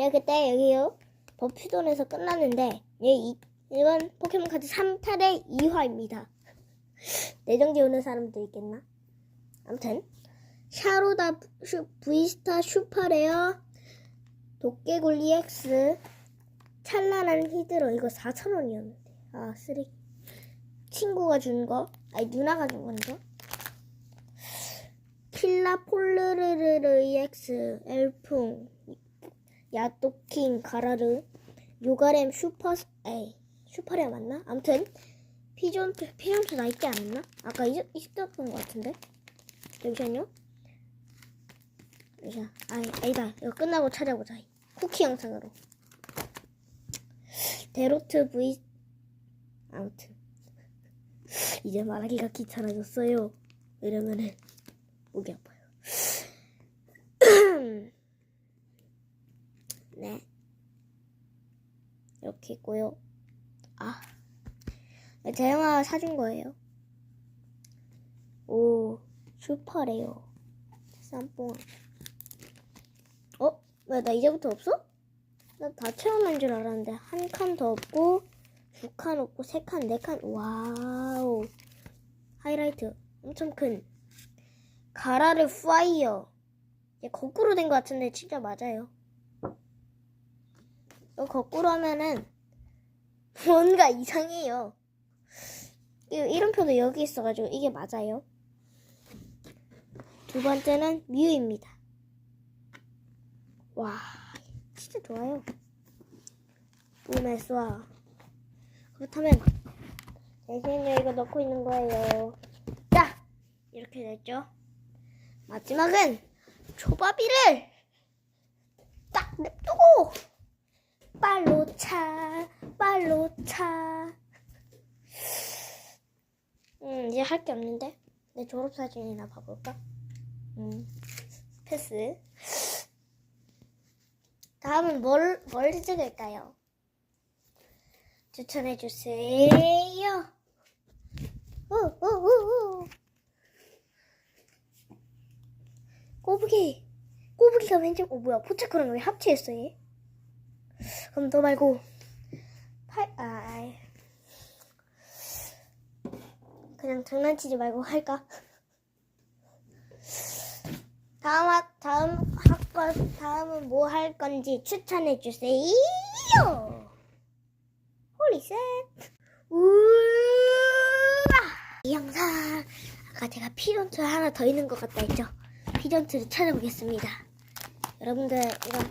제가 그때 여기요 버퓨돈에서 끝났는데 예, 이, 이건 포켓몬 카드 3탄의 2화입니다. 내정지 오는 사람도 있겠나? 아무튼 샤로다 슈, 브이스타 슈퍼레어 도깨굴리 X 찬란한 히드로. 이거 4,000원이었는데. 아 쓰레기 친구가 준 거? 아니 누나가 준 건데? 필라 폴르르르르 EX 엘풍 야토킹 가라르 요가렘 슈퍼 에이 슈퍼레어 맞나? 아무튼 피존트 피존트 나 있지 않았나? 아까 있, 있었던 것 같은데? 잠시만요. 자, 아니, 아니다. 이거 끝나고 찾아보자. 쿠키 영상으로. 데로트 V 아무튼. 이제 말하기가 귀찮아졌어요. 이러면은 목이 아파요 네 이렇게 있고요 아 재영아가 사준 거예요 오 슈퍼래요 쌈뽕 어? 왜 나 이제부터 없어? 나 다 채워놓은 줄 알았는데 한 칸 더 없고 두 칸 없고 세 칸, 네 칸. 와우. 하이라이트 엄청 큰 가라르 파이어. 얘 거꾸로 된 것 같은데 진짜 맞아요. 거꾸로 하면은 뭔가 이상해요. 이 이름표도 여기 있어가지고 이게 맞아요. 두 번째는 뮤입니다. 와, 진짜 좋아요. 뿜에 쏴. 그렇다면 잠시만요 이거 넣고 있는 거예요 자 이렇게 됐죠 마지막은 초밥이를 딱 냅두고 빨로 차 빨로 차 음, 이제 할 게 없는데 내 졸업사진이나 봐볼까 음 패스 다음은 뭘, 뭘 찍을까요? 추천해 주세요. 오오오오. 꼬부기. 꼬부기가 왠지 어 뭐야 포차크랑 왜 합체했어 얘? 그럼 너 말고 팔 아. 그냥 장난치지 말고 할까? 다음 하- 다음 학건 다음은 뭐 할 건지 추천해 주세요. 홀리셋 우와 이 영상 아까 제가 피존트 하나 더 있는 것 같다 했죠 피존트를 찾아보겠습니다 여러분들 이건 빠르